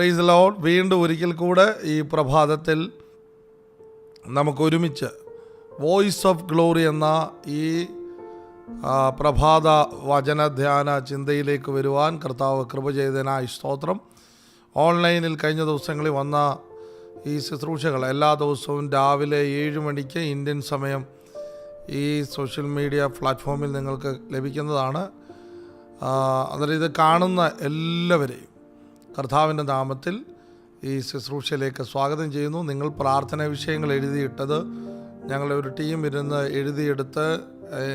Price load വീണ്ടും ഒരിക്കൽ കൂടെ ഈ പ്രഭാതത്തിൽ നമുക്കൊരുമിച്ച് വോയിസ് ഓഫ് ഗ്ലോറി എന്ന ഈ പ്രഭാത വചനധ്യാന ചിന്തയിലേക്ക് വരുവാൻ കർത്താവ് കൃപ ചെയ്തതിനായി സ്തോത്രം. ഓൺലൈനിൽ കഴിഞ്ഞ ദിവസങ്ങളിൽ വന്ന ഈ ശുശ്രൂഷകൾ എല്ലാ ദിവസവും രാവിലെ ഏഴ് മണിക്ക് ഇന്ത്യൻ സമയം ഈ സോഷ്യൽ മീഡിയ പ്ലാറ്റ്ഫോമിൽ നിങ്ങൾക്ക് ലഭിക്കുന്നതാണ്. അതായത് ഇത് കാണുന്ന എല്ലാവരെയും കർത്താവിന്റെ നാമത്തിൽ ഈ ശുശ്രൂഷയിലേക്ക് സ്വാഗതം ചെയ്യുന്നു. നിങ്ങൾ പ്രാർത്ഥന വിഷയങ്ങൾ എഴുതിയിട്ടത് ഞങ്ങളെ ഒരു ടീം ഇരുന്ന് എഴുതിയെടുത്ത്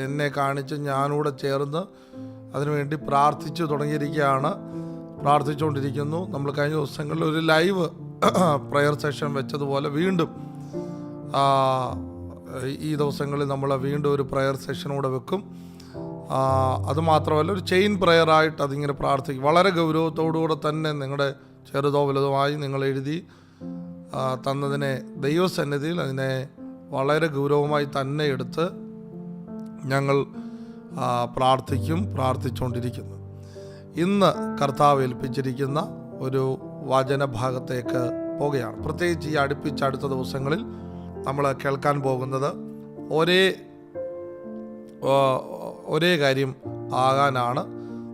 എന്നെ കാണിച്ച് ഞാനൂടെ ചേർന്ന് അതിനുവേണ്ടി പ്രാർത്ഥിച്ചു തുടങ്ങിയിരിക്കുകയാണ്. പ്രാർത്ഥിച്ചുകൊണ്ടിരിക്കുന്നു. നമ്മൾ കഴിഞ്ഞ ദിവസങ്ങളിൽ ഒരു ലൈവ് പ്രയർ സെഷൻ വെച്ചതുപോലെ വീണ്ടും ഈ ദിവസങ്ങളിൽ നമ്മൾ വീണ്ടും ഒരു പ്രയർ സെഷനൂടെ വെക്കും. ആ, അത് മാത്രമല്ല ഒരു ചെയിൻ പ്രയറായിട്ട് അതിങ്ങനെ പ്രാർത്ഥിക്കും. വളരെ ഗൗരവത്തോടുകൂടെ തന്നെ നിങ്ങളുടെ ചെറുതോ വലുതുമായി നിങ്ങൾ എഴുതി തന്നതിനെ ദൈവസന്നിധിയിൽ അതിനെ വളരെ ഗൗരവമായി തന്നെ എടുത്ത് ഞങ്ങൾ പ്രാർത്ഥിക്കും പ്രാർത്ഥിച്ചുകൊണ്ടിരിക്കുന്നു ഇന്ന് കർത്താവ് ഏൽപ്പിച്ചിരിക്കുന്ന ഒരു വചനഭാഗത്തേക്ക് പോവുകയാണ് പ്രത്യേകിച്ച് ഈ അടുപ്പിച്ച അടുത്ത ദിവസങ്ങളിൽ നമ്മൾ കേൾക്കാൻ പോകുന്നത് ഒരേ ഒരേ കാര്യം ആകാനാണ്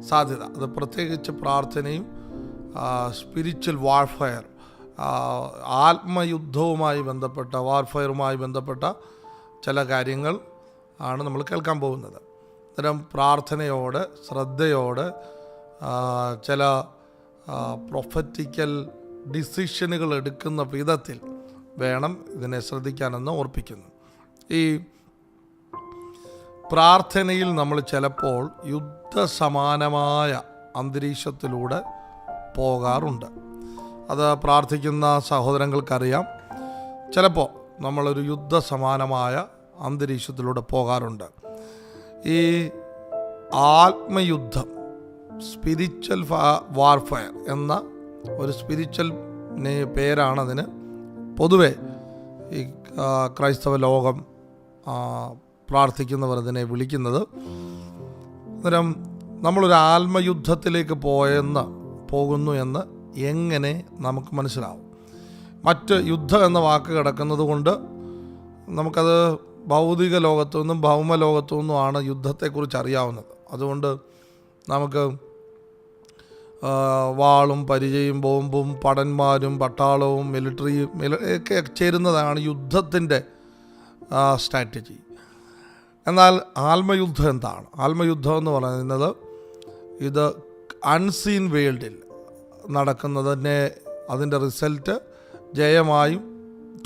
സാധ്യത. അത് പ്രത്യേകിച്ച് പ്രാർത്ഥനയും സ്പിരിച്വൽ വാർഫയർ ആത്മയുദ്ധവുമായി ബന്ധപ്പെട്ട വാർഫയറുമായി ബന്ധപ്പെട്ട ചില കാര്യങ്ങൾ ആണ് നമ്മൾ കേൾക്കാൻ പോകുന്നത്. അത്തരം പ്രാർത്ഥനയോട് ശ്രദ്ധയോട് ചില പ്രൊഫറ്റിക്കൽ ഡിസിഷനുകൾ എടുക്കുന്ന വിധത്തിൽ വേണം ഇതിനെ ശ്രദ്ധിക്കാനെന്ന് ഓർപ്പിക്കുന്നു. ഈ പ്രാർത്ഥനയിൽ നമ്മൾ ചിലപ്പോൾ യുദ്ധസമാനമായ അന്തരീക്ഷത്തിലൂടെ പോകാറുണ്ട്. അത് പ്രാർത്ഥിക്കുന്ന സഹോദരങ്ങൾക്കറിയാം. ചിലപ്പോൾ നമ്മളൊരു യുദ്ധസമാനമായ അന്തരീക്ഷത്തിലൂടെ പോകാറുണ്ട്. ഈ ആത്മയുദ്ധം സ്പിരിച്വൽ വാർഫയർ എന്ന ഒരു സ്പിരിച്വൽ പേരാണതിന് പൊതുവെ ഈ ക്രൈസ്തവ ലോകം പ്രാർത്ഥിക്കുന്നവർ അതിനെ വിളിക്കുന്നത്. അന്നേരം നമ്മളൊരു ആത്മയുദ്ധത്തിലേക്ക് പോയെന്ന് പോകുന്നു എന്ന് എങ്ങനെ നമുക്ക് മനസ്സിലാവും? മറ്റ് യുദ്ധം എന്ന വാക്ക് കിടക്കുന്നത് കൊണ്ട് നമുക്കത് ഭൗതിക ലോകത്തു നിന്നും ഭൗമ ലോകത്തു നിന്നുമാണ് യുദ്ധത്തെക്കുറിച്ച് അറിയാവുന്നത്. അതുകൊണ്ട് നമുക്ക് വാളും പരിചയും ബോംബും പടന്മാരും പട്ടാളവും മിലിറ്ററിയും മില- ഒക്കെ ചേരുന്നതാണ് യുദ്ധത്തിന്റെ സ്ട്രാറ്റജി. എന്നാൽ ആത്മയുദ്ധം എന്താണ്? ആത്മയുദ്ധം എന്ന് പറയുന്നത് ഇത് അൺസീൻ വേൾഡിൽ നടക്കുന്നതിനെ അതിന്റെ റിസൾട്ട് ജയമായും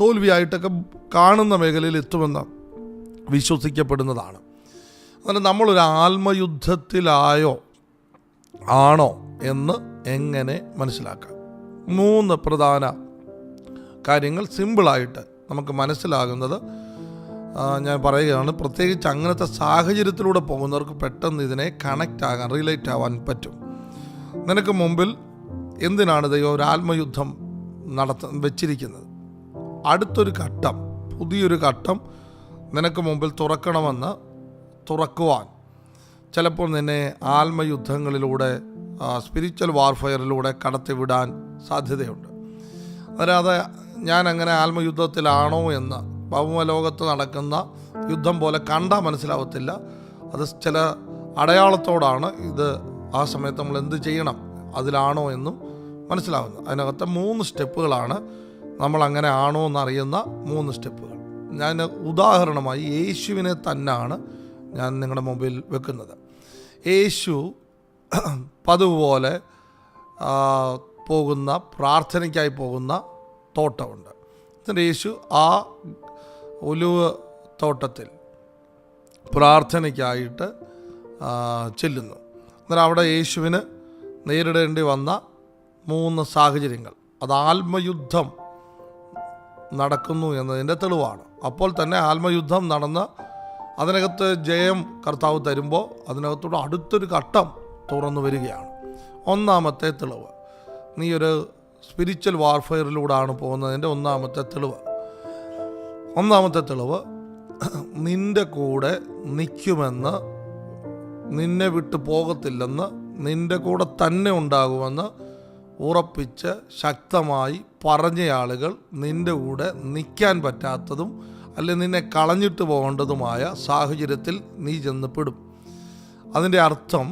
തോൽവിയായിട്ടൊക്കെ കാണുന്ന മേഖലയിൽ എത്തുമെന്ന് വിശ്വസിക്കപ്പെടുന്നതാണ്. അതുകൊണ്ട് നമ്മളൊരു ആത്മയുദ്ധത്തിലായോ ആണോ എന്ന് എങ്ങനെ മനസ്സിലാക്കാം? മൂന്ന് പ്രധാന കാര്യങ്ങൾ സിമ്പിളായിട്ട് നമുക്ക് മനസ്സിലാകുന്നത് ഞാൻ പറയുകയാണ് പ്രത്യേകിച്ച് അങ്ങനത്തെ സാഹചര്യത്തിലൂടെ പോകുന്നവർക്ക് പെട്ടെന്ന് ഇതിനെ കണക്റ്റ് ആകാൻ റിലേറ്റ് ആവാൻ പറ്റും. നിനക്ക് മുമ്പിൽ എന്തിനാണ് ദൈവം ഒരു ആത്മയുദ്ധം നടത്ത വെച്ചിരിക്കുന്നത്? അടുത്തൊരു ഘട്ടം പുതിയൊരു ഘട്ടം നിനക്ക് മുമ്പിൽ തുറക്കണമെന്ന് തുറക്കുവാൻ. ചിലപ്പോൾ നിന്നെ ആത്മയുദ്ധങ്ങളിലൂടെ സ്പിരിച്വൽ വാർഫെയറിലൂടെ കടത്തിവിടാൻ സാധ്യതയുണ്ട്. അതായത് ഞാൻ അങ്ങനെ ആത്മയുദ്ധത്തിലാണോ എന്ന് ഭൗമലോകത്ത് നടക്കുന്ന യുദ്ധം പോലെ കണ്ടാൽ മനസ്സിലാവത്തില്ല. അത് ചില അടയാളത്തോടാണ്. ഇത് ആ സമയത്ത് നമ്മൾ എന്ത് ചെയ്യണം? അതിലാണോ എന്നും മനസ്സിലാവുന്നത്. അതിനകത്ത് മൂന്ന് സ്റ്റെപ്പുകളാണ്. നമ്മൾ അങ്ങനെ ആണോ എന്നറിയുന്ന മൂന്ന് സ്റ്റെപ്പുകൾ. ഞാൻ ഉദാഹരണമായി യേശുവിനെ തന്നെയാണ് ഞാൻ നിങ്ങളുടെ മുമ്പിൽ വെക്കുന്നത്. യേശു പതിവ് പോലെ പോകുന്ന പ്രാർത്ഥനയ്ക്കായി പോകുന്ന തോട്ടമുണ്ട്. എന്നിട്ട് യേശു ആ ഒലുവ് തോട്ടത്തിൽ പ്രാർത്ഥനയ്ക്കായിട്ട് ചെല്ലുന്നു. അന്നേരം അവിടെ യേശുവിന് നേരിടേണ്ടി വന്ന മൂന്ന് സാഹചര്യങ്ങൾ. അത് ആത്മയുദ്ധം നടക്കുന്നു എന്നതിന്റെ തെളിവാണ്. അപ്പോൾ തന്നെ ആത്മയുദ്ധം നടന്ന് അതിനകത്ത് ജയം കർത്താവ് തരുമ്പോൾ അതിനകത്തോട് അടുത്തൊരു ഘട്ടം തുറന്നു വരികയാണ്. ഒന്നാമത്തെ തെളിവ്. നീ ഒരു സ്പിരിച്വൽ വാർഫെയറിലൂടെയാണ് പോകുന്നതിന്റെ ഒന്നാമത്തെ തെളിവ്. ഒന്നാമത്തെ തെളിവ് നിന്റെ കൂടെ നിൽക്കുമെന്ന് നിന്നെ വിട്ടു പോകത്തില്ലെന്ന് നിന്റെ കൂടെ തന്നെ ഉണ്ടാകുമെന്ന് ഉറപ്പിച്ച് ശക്തമായി പറഞ്ഞ ആളുകൾ നിന്റെ കൂടെ നിൽക്കാൻ പറ്റാത്തതും അല്ലെ നിന്നെ കളഞ്ഞിട്ട് പോകേണ്ടതുമായ സാഹചര്യത്തിൽ നീ ചെന്ന് പെടും. അതിന്റെ അർത്ഥം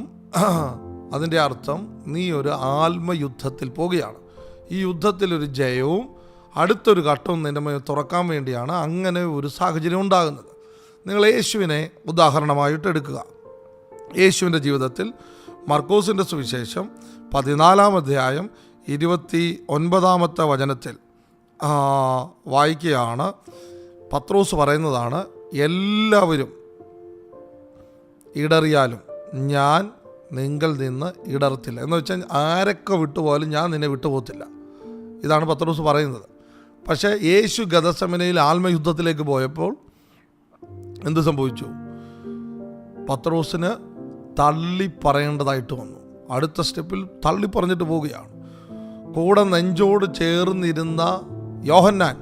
അതിന്റെ അർത്ഥം നീ ഒരു ആത്മയുദ്ധത്തിൽ പോവുകയാണ് ഈ യുദ്ധത്തിലൊരു ജയവും അടുത്തൊരു ഘട്ടം നിന്റെ മേൽ തുറക്കാൻ വേണ്ടിയാണ് അങ്ങനെ ഒരു സാഹചര്യം ഉണ്ടാകുന്നത്. നിങ്ങൾ യേശുവിനെ ഉദാഹരണമായിട്ട് എടുക്കുക. യേശുവിന്റെ ജീവിതത്തിൽ മർക്കോസിന്റെ സുവിശേഷം പതിനാലാം അധ്യായം ഇരുപത്തി ഒൻപതാമത്തെ വചനത്തിൽ വായിക്കുകയാണ്. പത്രോസ് പറയുന്നതാണ് എല്ലാവരും ഇടറിയാലും ഞാൻ നിങ്ങൾ നിന്ന് ഇടർത്തില്ല എന്ന് വെച്ചാൽ ആരൊക്കെ വിട്ടുപോയാലും ഞാൻ നിന്നെ വിട്ടുപോകത്തില്ല. ഇതാണ് പത്രോസ് പറയുന്നത്. പക്ഷേ യേശു ഗതസമനയിൽ ആത്മയുദ്ധത്തിലേക്ക് പോയപ്പോൾ എന്ത് സംഭവിച്ചു? പത്രോസിന് തള്ളി പറയേണ്ടതായിട്ട് വന്നു. അടുത്ത സ്റ്റെപ്പിൽ തള്ളി പറഞ്ഞിട്ട് പോവുകയാണ്. കൂടെ നെഞ്ചോട് ചേർന്നിരുന്ന യോഹന്നാൻ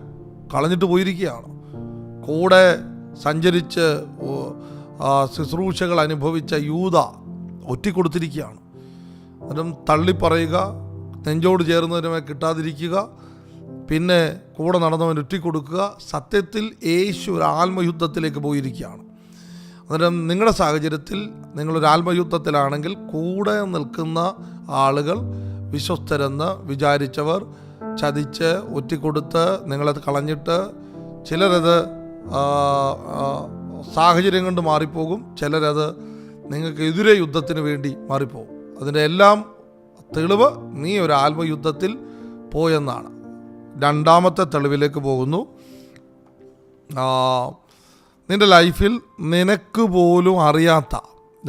കളഞ്ഞിട്ട് പോയിരിക്കുകയാണ്. കൂടെ സഞ്ചരിച്ച് ശുശ്രൂഷകൾ അനുഭവിച്ച യൂത ഒറ്റിക്കൊടുത്തിരിക്കുകയാണ്. അന്നേരം തള്ളി പറയുക നെഞ്ചോട് ചേർന്നതിനെ കിട്ടാതിരിക്കുക പിന്നെ കൂടെ നടന്നവൻ ഒറ്റിക്കൊടുക്കുക സത്യത്തിൽ യേശു ഒരു ആത്മയുദ്ധത്തിലേക്ക് പോയിരിക്കുകയാണ്. അന്നേരം നിങ്ങളുടെ സാഹചര്യത്തിൽ നിങ്ങളൊരു ആത്മയുദ്ധത്തിലാണെങ്കിൽ കൂടെ നിൽക്കുന്ന ആളുകൾ വിശ്വസ്തരെന്ന് വിചാരിച്ചവർ ചതിച്ച് ഒറ്റിക്കൊടുത്ത് നിങ്ങളത് കളഞ്ഞിട്ട് ചിലരത് സാഹചര്യം കൊണ്ട് മാറിപ്പോകും. ചിലരത് നിങ്ങൾക്ക് എതിരെ യുദ്ധത്തിന് വേണ്ടി മാറിപ്പോകും. അതിന്റെ എല്ലാം തെളിവ് നീ ഒരു ആത്മയുദ്ധത്തിൽ പോയെന്നാണ്. രണ്ടാമത്തെ തെളിവിലേക്ക് പോകുന്നു. നിന്റെ ലൈഫിൽ നിനക്ക് പോലും അറിയാത്ത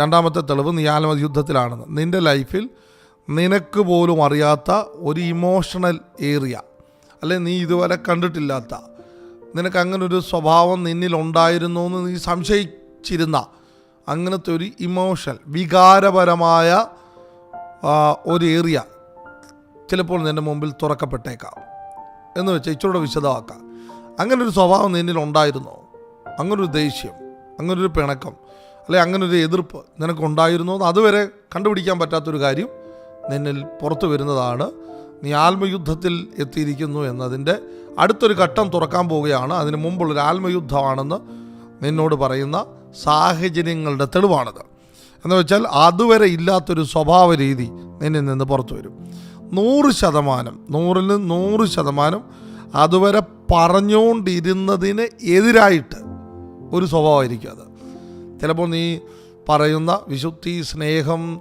രണ്ടാമത്തെ തെളിവ് നീ യുദ്ധത്തിലാണെന്ന്. നിന്റെ ലൈഫിൽ നിനക്ക് പോലും അറിയാത്ത ഒരു ഇമോഷണൽ ഏരിയ അല്ലെ നീ ഇതുവരെ കണ്ടിട്ടില്ലാത്ത. നിനക്ക് അങ്ങനെ ഒരു സ്വഭാവം നിന്നിൽ ഉണ്ടായിരുന്നു എന്ന് നീ സംശയിച്ചിരുന്ന. അങ്ങനത്തെ ഒരു ഇമോഷൻ വികാരപരമായ ഒരു ഏരിയ ചിലപ്പോൾ നിന്റെ മുമ്പിൽ തുറക്കപ്പെട്ടേക്കാം. എന്ന് വെച്ചാൽ ഇച്ചിരൂടെ വിശദമാക്കാം. അങ്ങനൊരു സ്വഭാവം നിന്നിൽ ഉണ്ടായിരുന്നോ? അങ്ങനൊരു ദേഷ്യം അങ്ങനൊരു പിണക്കം അല്ലെ അങ്ങനൊരു എതിർപ്പ് നിനക്കുണ്ടായിരുന്നോ? അതുവരെ കണ്ടുപിടിക്കാൻ പറ്റാത്തൊരു കാര്യം നിന്നിൽ പുറത്തു വരുന്നതാണ്. നീ ആത്മയുദ്ധത്തിൽ എത്തിയിരിക്കുന്നു എന്നതിന്റെ അടുത്തൊരു ഘട്ടം തുറക്കാൻ പോവുകയാണ്. അതിന് മുമ്പുള്ളൊരു ആത്മയുദ്ധമാണെന്ന് നിന്നോട് പറയുന്ന സാഹചര്യങ്ങളുടെ തെളിവാണത്. എന്ന് വെച്ചാൽ അതുവരെ ഇല്ലാത്തൊരു സ്വഭാവ രീതി നിന്നിൽ നിന്ന് പുറത്തു വരും. നൂറ് ശതമാനം നൂറിൽ നൂറ് ശതമാനം അതുവരെ പറഞ്ഞുകൊണ്ടിരുന്നതിന് എതിരായിട്ട് ഒരു സ്വഭാവമായിരിക്കും അത്. ചിലപ്പോൾ നീ പറയുന്ന വിശുദ്ധി സ്നേഹം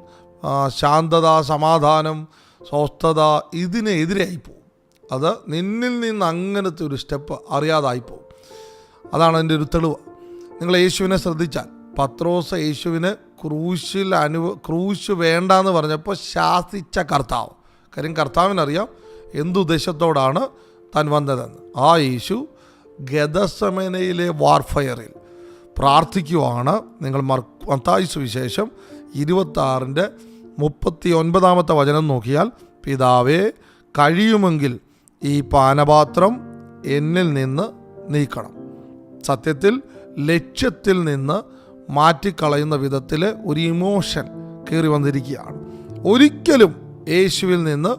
ശാന്തത സമാധാനം സ്വസ്ഥത ഇതിനെതിരായി പോകും. അത് നിന്നിൽ നിന്ന് അങ്ങനത്തെ ഒരു സ്റ്റെപ്പ് അറിയാതായിപ്പോവും അതാണ് എന്റെ ഒരു തെളിവ്. നിങ്ങൾ യേശുവിനെ ശ്രദ്ധിച്ചാൽ പത്രോസ് യേശുവിന് ക്രൂശിൽ അനുഭവ ക്രൂശ് വേണ്ടാന്ന് പറഞ്ഞപ്പോൾ ശാസിച്ച കർത്താവ്. കാര്യം കർത്താവിനറിയാം എന്തുദ്ദേശത്തോടാണ് താൻ വന്നതെന്ന്. ആ യേശു ഗതസമനയിലെ വാർഫയറിൽ പ്രാർത്ഥിക്കുവാണ്. നിങ്ങൾ മത്തായി സുവിശേഷം ഇരുപത്താറിന്റെ മുപ്പത്തി ഒൻപതാമത്തെ വചനം നോക്കിയാൽ പിതാവേ കഴിയുമെങ്കിൽ ഈ പാനപാത്രം എന്നിൽ നിന്ന് നീക്കണം. സത്യത്തിൽ ലക്ഷ്യത്തിൽ നിന്ന് മാറ്റിക്കളയുന്ന വിധത്തിൽ ഒരു ഇമോഷൻ കയറി വന്നിരിക്കുകയാണ്. ഒരിക്കലും യേശുവിൽ നിന്ന്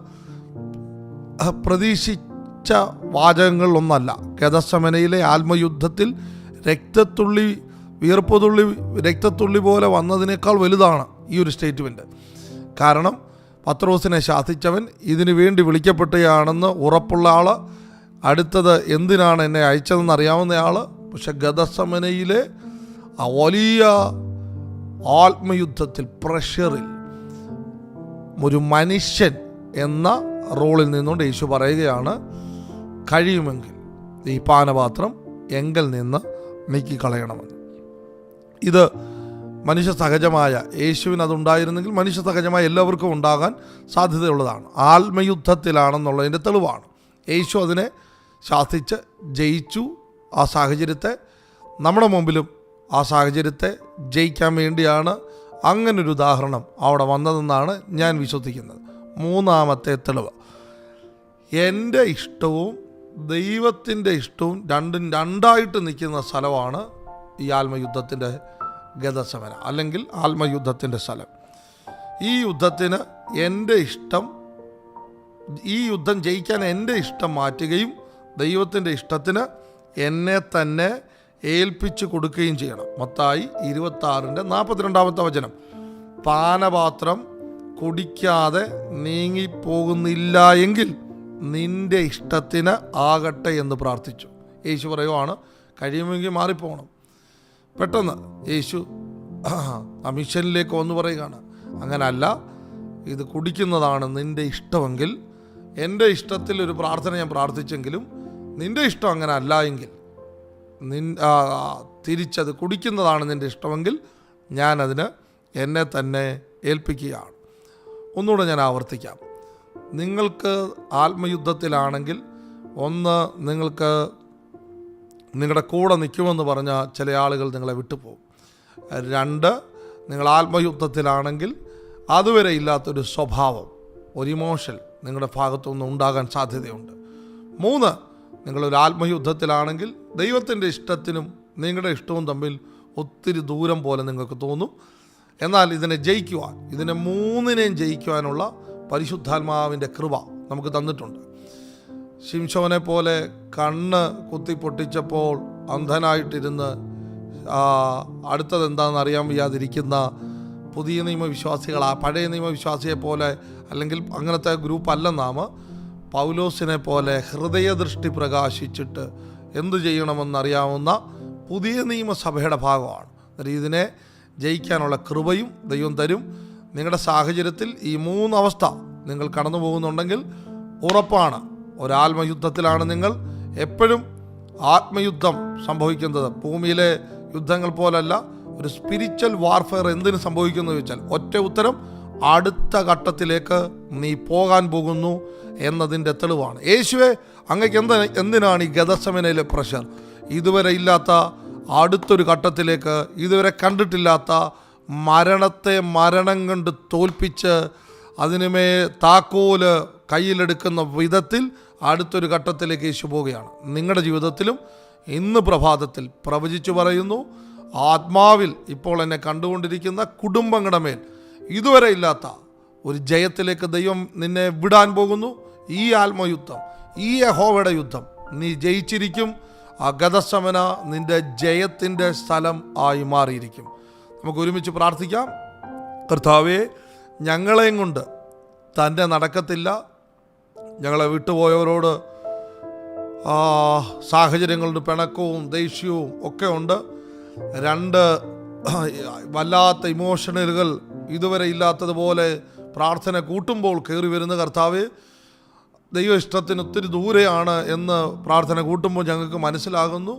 പ്രതീക്ഷിച്ച വാചകങ്ങളിലൊന്നല്ല. ഗതശമനയിലെ ആത്മയുദ്ധത്തിൽ രക്തത്തുള്ളി വീർപ്പുതുള്ളി രക്തത്തുള്ളി പോലെ വന്നതിനേക്കാൾ വലുതാണ് ഈ ഒരു സ്റ്റേറ്റ്മെന്റ് കാരണം പത്രോസിനെ ശാസിച്ചവൻ ഇതിനു വേണ്ടി വിളിക്കപ്പെട്ടയാണെന്ന് ഉറപ്പുള്ള ആൾ അടുത്തത് എന്തിനാണ് എന്നെ അയച്ചതെന്ന് അറിയാവുന്ന ആൾ പക്ഷെ ഗതസമനയിലെ ആ വലിയ ആത്മയുദ്ധത്തിൽ പ്രഷറിൽ ഒരു മനുഷ്യൻ എന്ന റോളിൽ നിന്നുകൊണ്ട് യേശു പറയുകയാണ് കഴിയുമെങ്കിൽ ഈ പാനപാത്രം എങ്കിൽ നിന്ന് നീക്കിക്കളയണമെന്ന്. ഇത് മനുഷ്യ സഹജമായ യേശുവിന് അതുണ്ടായിരുന്നെങ്കിൽ മനുഷ്യ സഹജമായ എല്ലാവർക്കും ഉണ്ടാകാൻ സാധ്യതയുള്ളതാണ്. ആത്മയുദ്ധത്തിലാണെന്നുള്ളതിന്റെ തെളിവാണ്. യേശു അതിനെ ശാസിച്ച് ജയിച്ചു. ആ സാഹചര്യത്തെ നമ്മുടെ മുമ്പിലും ആ സാഹചര്യത്തെ ജയിക്കാൻ വേണ്ടിയാണ് അങ്ങനൊരു ഉദാഹരണം അവിടെ വന്നതെന്നാണ് ഞാൻ വിശ്വസിക്കുന്നത്. മൂന്നാമത്തെ തെളിവ്. എന്റെ ഇഷ്ടവും ദൈവത്തിന്റെ ഇഷ്ടവും രണ്ടും രണ്ടായിട്ട് നിൽക്കുന്ന സ്ഥലമാണ് ഈ ആത്മയുദ്ധത്തിന്റെ ഗതസമന അല്ലെങ്കിൽ ആത്മയുദ്ധത്തിന്റെ സ്ഥലം. ഈ യുദ്ധത്തിന് എന്റെ ഇഷ്ടം ഈ യുദ്ധം ജയിക്കാൻ എന്റെ ഇഷ്ടം മാറ്റുകയും ദൈവത്തിന്റെ ഇഷ്ടത്തിന് എന്നെ തന്നെ ഏൽപ്പിച്ചു കൊടുക്കുകയും ചെയ്യണം. മത്തായി ഇരുപത്താറിന്റെ നാൽപ്പത്തിരണ്ടാമത്തെ വചനം. പാനപാത്രം കുടിക്കാതെ നീങ്ങിപ്പോകുന്നില്ല എങ്കിൽ നിന്റെ ഇഷ്ടത്തിന് ആകട്ടെ എന്ന് പ്രാർത്ഥിച്ചു. യേശു പറയുവാണ് കഴിയുമെങ്കിൽ മാറിപ്പോകണം. പെട്ടെന്ന് യേശു ആ മിഷനിലേക്ക് വന്നു പറയുകയാണ് അങ്ങനല്ല ഇത് കുടിക്കുന്നതാണ് നിന്റെ ഇഷ്ടമെങ്കിൽ എന്റെ ഇഷ്ടത്തിൽ ഒരു പ്രാർത്ഥന ഞാൻ പ്രാർത്ഥിച്ചെങ്കിലും നിന്റെ ഇഷ്ടം അങ്ങനെ അല്ല എങ്കിൽ നിൻ തിരിച്ചത് കുടിക്കുന്നതാണ് നിന്റെ ഇഷ്ടമെങ്കിൽ ഞാനതിന് എന്നെ തന്നെ ഏൽപ്പിക്കുകയാണ്. ഒന്നുകൂടെ ഞാൻ ആവർത്തിക്കാം. നിങ്ങൾക്ക് ആത്മയുദ്ധത്തിലാണെങ്കിൽ ഒന്ന് നിങ്ങൾക്ക് നിങ്ങളുടെ കൂടെ നിൽക്കുമെന്ന് പറഞ്ഞ ചില ആളുകൾ നിങ്ങളെ വിട്ടുപോകും. രണ്ട് നിങ്ങൾ ആത്മയുദ്ധത്തിലാണെങ്കിൽ അതുവരെ ഇല്ലാത്തൊരു സ്വഭാവം ഒരു ഇമോഷൻ നിങ്ങളുടെ ഭാഗത്തുനിന്ന് ഉണ്ടാകാൻ സാധ്യതയുണ്ട്. മൂന്ന് നിങ്ങളൊരു ആത്മയുദ്ധത്തിലാണെങ്കിൽ ദൈവത്തിന്റെ ഇഷ്ടത്തിനും നിങ്ങളുടെ ഇഷ്ടവും തമ്മിൽ ഒത്തിരി ദൂരം പോലെ നിങ്ങൾക്ക് തോന്നും. എന്നാൽ ഇതിനെ ജയിക്കുവാൻ ഇതിനെ മൂന്നിനെയും ജയിക്കുവാനുള്ള പരിശുദ്ധാത്മാവിന്റെ കൃപ നമുക്ക് തന്നിട്ടുണ്ട്. ശിംശോനെ പോലെ കണ്ണ് കുത്തി പൊട്ടിച്ചപ്പോൾ അന്ധനായിട്ടിരുന്ന് അടുത്തത് എന്താണെന്ന് അറിയാൻ വയ്യാതിരിക്കുന്ന പുതിയ നിയമവിശ്വാസികളാ പഴയ നിയമവിശ്വാസിയെ പോലെ അല്ലെങ്കിൽ അങ്ങനത്തെ ഗ്രൂപ്പ് അല്ല നാം പൗലോസിനെ പോലെ ഹൃദയദൃഷ്ടി പ്രകാശിച്ചിട്ട് എന്തു ചെയ്യണമെന്നറിയാവുന്ന പുതിയ നിയമസഭയുടെ ഭാഗമാണ്. ഇതിനെ ജയിക്കാനുള്ള കൃപയും ദൈവം തരും. നിങ്ങളുടെ സാഹചര്യത്തിൽ ഈ മൂന്നവസ്ഥ നിങ്ങൾ കടന്നു പോകുന്നുണ്ടെങ്കിൽ ഉറപ്പാണ്. ഒരാത്മയുദ്ധത്തിലാണ് നിങ്ങൾ എപ്പോഴും ആത്മയുദ്ധം സംഭവിക്കുന്നത്. ഭൂമിയിലെ യുദ്ധങ്ങൾ പോലല്ല ഒരു സ്പിരിച്വൽ വാർഫെയർ എന്തിനു സംഭവിക്കുന്നു വെച്ചാൽ ഒറ്റ ഉത്തരം അടുത്ത ഘട്ടത്തിലേക്ക് നീ പോകാൻ പോകുന്നു എന്നതിന്റെ തെളിവാണ്. യേശുവെ അങ്ങക്ക് എന്ത എന്തിനാണ് ഈ ഗതസമനയിലെ പ്രഷർ? ഇതുവരെ ഇല്ലാത്ത അടുത്തൊരു ഘട്ടത്തിലേക്ക് ഇതുവരെ കണ്ടിട്ടില്ലാത്ത മരണത്തെ മരണം കൊണ്ട് തോൽപ്പിച്ച് അതിനുമേ താക്കോൽ കയ്യിലെടുക്കുന്ന വിധത്തിൽ അടുത്തൊരു ഘട്ടത്തിലേക്ക് യേശു പോവുകയാണ്. നിങ്ങളുടെ ജീവിതത്തിലും ഇന്ന് പ്രഭാതത്തിൽ പ്രവചിച്ചു പറയുന്നു ആത്മാവിൽ ഇപ്പോൾ എന്നെ കണ്ടുകൊണ്ടിരിക്കുന്ന കുടുംബങ്ങളുടെ മേൽ ഇതുവരെ ഇല്ലാത്ത ഒരു ജയത്തിലേക്ക് ദൈവം നിന്നെ വിടാൻ പോകുന്നു. ഈ ആത്മയുദ്ധം ഈ യഹോവയുടെ യുദ്ധം നീ ജയിച്ചിരിക്കും. ആ ഗതശമന നിന്റെ ജയത്തിന്റെ സ്ഥലം ആയി മാറിയിരിക്കും. നമുക്ക് ഒരുമിച്ച് പ്രാർത്ഥിക്കാം. കർത്താവെ ഞങ്ങളെയും കൊണ്ട് തന്റെ നടക്കത്തില്ല. ഞങ്ങളെ വിട്ടുപോയവരോട് സാഹചര്യങ്ങളുടെ പിണക്കവും ദേഷ്യവും ഒക്കെ ഉണ്ട്. രണ്ട് വല്ലാത്ത ഇമോഷണലുകൾ ഇതുവരെ ഇല്ലാത്തതുപോലെ പ്രാർത്ഥന കൂട്ടുമ്പോൾ കയറി വരുന്ന കർത്താവ് ദൈവ ഇഷ്ടത്തിന് ഒത്തിരി ദൂരെയാണ് എന്ന് പ്രാർത്ഥന കൂട്ടുമ്പോൾ ഞങ്ങൾക്ക് മനസ്സിലാകുന്നു.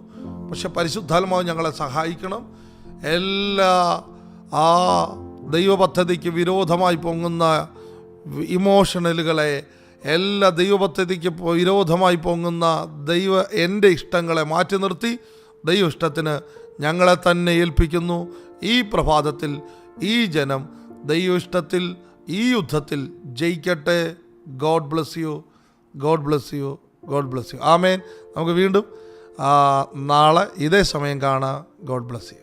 പക്ഷെ പരിശുദ്ധാത്മാവ് ഞങ്ങളെ സഹായിക്കണം. എല്ലാ ആ ദൈവപദ്ധതിക്ക് വിരോധമായി പൊങ്ങുന്ന ഇമോഷണലുകളെ എല്ലാ ദൈവപദ്ധതിക്ക് വിരോധമായി പൊങ്ങുന്ന ദൈവ എന്റെ ഇഷ്ടങ്ങളെ മാറ്റി നിർത്തി ദൈവ ഇഷ്ടത്തിന് ഞങ്ങളെ തന്നെ ഏൽപ്പിക്കുന്നു. ഈ പ്രഭാതത്തിൽ ഈ ജനം ദൈവിഷ്ടത്തിൽ ഈ യുദ്ധത്തിൽ ജയിക്കട്ടെ. God bless you God bless you God bless you ആമേൻ നമുക്ക് വീണ്ടും നാളെ ഇതേ സമയം കാണാം. God bless U